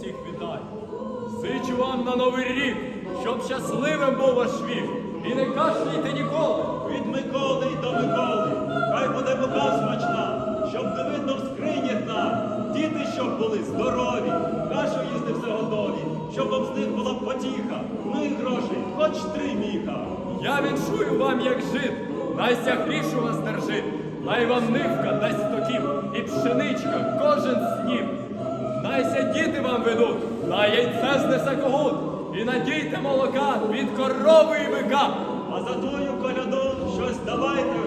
всіх вітаю. Зичу вам на новий рік, щоб щасливим був ваш вік. І не кашляйте ніколи. Від Миколи до Миколи. Хай буде вода смачна, щоб не видно в скринях нам. Діти, щоб були здорові, нашу їсти все готові, щоб вам з них була потіха. Ну ми гроші, хоч три міха. Я віншую вам, як жит, найсяхрішу вас держить. Най вам нивка дасть стоків і пшеничка кожен сніг. Ведуть, на яйце знесе когут, і надійте молока від корови і бика. А за тую коляду щось давайте.